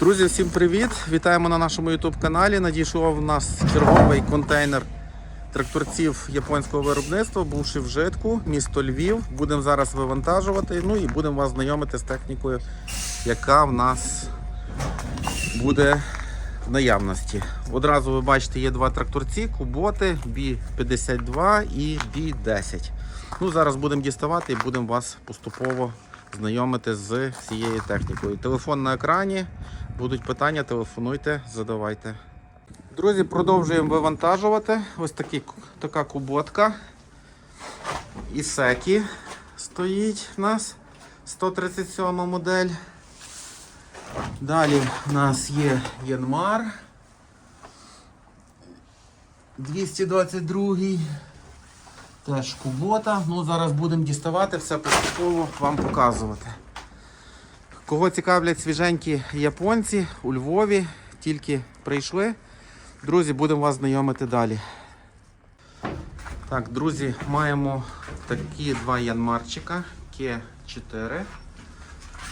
Друзі, всім привіт! Вітаємо на нашому YouTube каналі. Надійшов у нас черговий контейнер тракторців японського виробництва, бувши в житку, місто Львів. Будемо зараз вивантажувати. Ну і будемо вас знайомити з технікою, яка в нас буде в наявності. Одразу ви бачите, є два тракторці: Куботи B52 і B10. Ну, зараз будемо діставати і будемо вас поступово знайомити з цією технікою. Телефон на екрані. Будуть питання, телефонуйте, задавайте. Друзі, продовжуємо вивантажувати. Ось такі, така куботка. Ісекі стоїть в нас 137 модель. Далі в нас є Янмар 222. Теж кубота. Ну, зараз будемо діставати, все поступово вам показувати. Кого цікавлять свіженькі японці у Львові, тільки прийшли. Друзі, будемо вас знайомити далі. Так, друзі, маємо такі два янмарчика К4.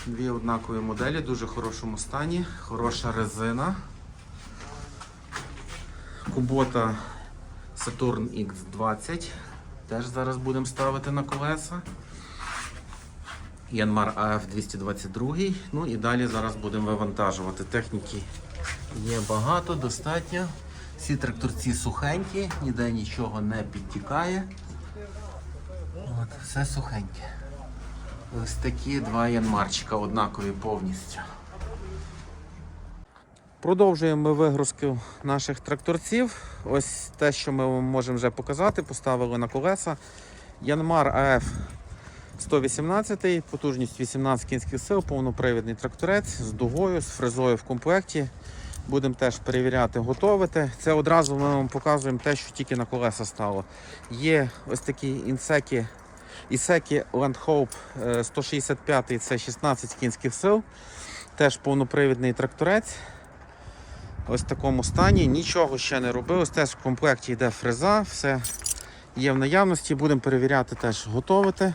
Дві однакові моделі, дуже хорошому стані, хороша резина. Кубота Saturn X20. Теж зараз будемо ставити на колеса. Янмар АФ 222. Ну і далі зараз будемо вивантажувати. Техніки є багато, достатньо. Всі тракторці сухенькі, ніде нічого не підтікає. От, все сухеньке. Ось такі два янмарчика однакові повністю. Продовжуємо вигрузку наших тракторців. Ось те, що ми можемо вже показати, поставили на колеса. Янмар АФ 118, потужність 18 кінських сил, повнопривідний тракторець з дугою, з фрезою в комплекті. Будемо теж перевіряти, готовити. Це одразу ми вам показуємо те, що тільки на колеса стало. Є ось такі інсеки, ісеки Land Hope е, 165 це 16 кінських сил. Теж повнопривідний тракторець. Ось в такому стані. Нічого ще не робилось. Теж в комплекті йде фреза, все є в наявності. Будемо перевіряти, теж готовити.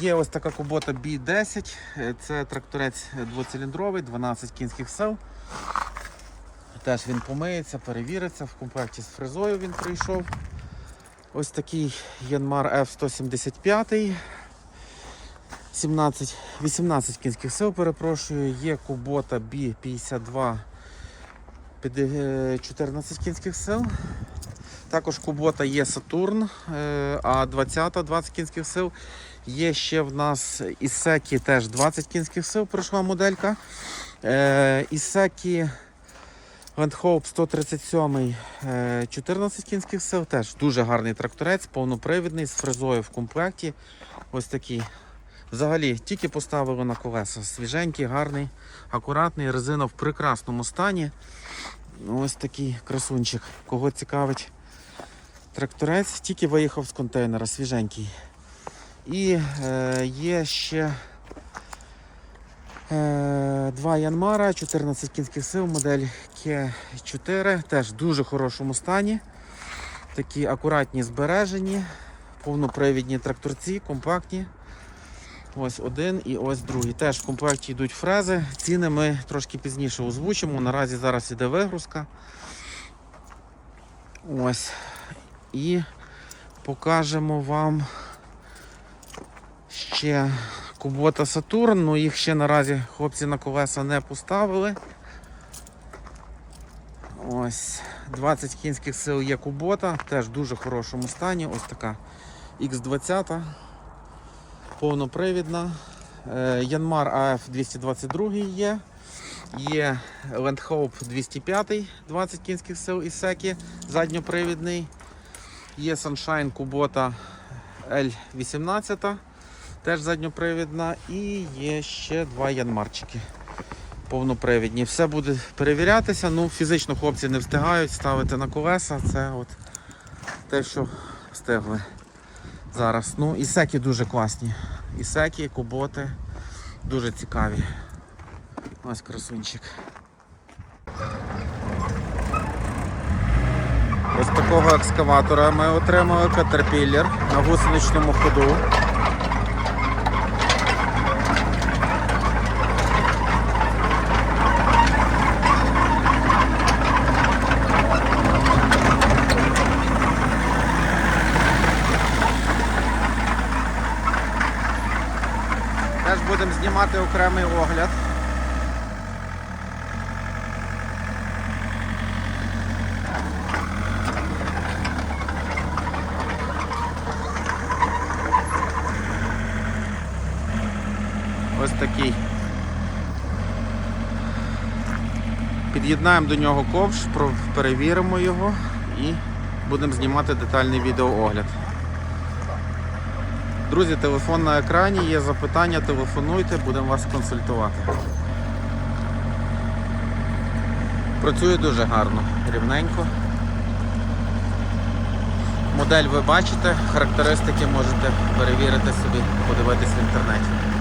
Є ось така кубота B10. Е, Це тракторець двоциліндровий, 12 кінських сил. Теж він помиється, перевіриться. В комплекті з фрезою він прийшов. Ось такий Янмар F175. 17, 18 кінських сил, перепрошую. Є кубота B52 14 кінських сил. Також кубота є Сатурн, е, а 20 20 кінських сил. Є ще в нас Ісекі теж 20 кінських сил пройшла моделька. Е, Ісекі Landhope 137 е, 14 кінських сил. Теж дуже гарний тракторець, повнопривідний, з фрезою в комплекті. Ось такий. Взагалі, тільки поставили на колеса. Свіженький, гарний, акуратний, резина в прекрасному стані. Ось такий красунчик. Кого цікавить тракторець, тільки виїхав з контейнера, свіженький. І е, є ще е, два Янмара, 14 кінських сил, модель К4, теж в дуже хорошому стані. Такі акуратні збережені, повнопривідні тракторці, компактні. Ось один і ось другий. Теж в комплекті йдуть фрези. Ціни ми трошки пізніше озвучимо. Наразі зараз іде вигрузка. Ось. І покажемо вам ще Кубота Сатурн. Ну їх ще наразі хлопці на колеса не поставили. Ось 20 кінських сил є Кубота, теж в дуже хорошому стані. Ось така X20 повнопривідна. Е, Янмар АФ 222 є. Є Land Hope 205, 20 кінських сил Ісекі, задньопривідний. Є Sunshine Kubota L18, теж задньопривідна. І є ще два янмарчики повнопривідні. Все буде перевірятися. Ну, фізично хлопці не встигають ставити на колеса. Це от те, що встигли зараз. Ну, ісеки дуже класні. Ісеки, куботи дуже цікаві. Ось красунчик. Ось такого екскаватора ми отримали Caterpillar на гусеничному ходу. Теж будемо знімати окремий огляд. Такий. Під'єднаємо до нього ковш, перевіримо його і будемо знімати детальний відеоогляд. Друзі, телефон на екрані, є запитання, телефонуйте, будемо вас консультувати. Працює дуже гарно, рівненько. Модель ви бачите, характеристики можете перевірити собі, подивитись в інтернеті.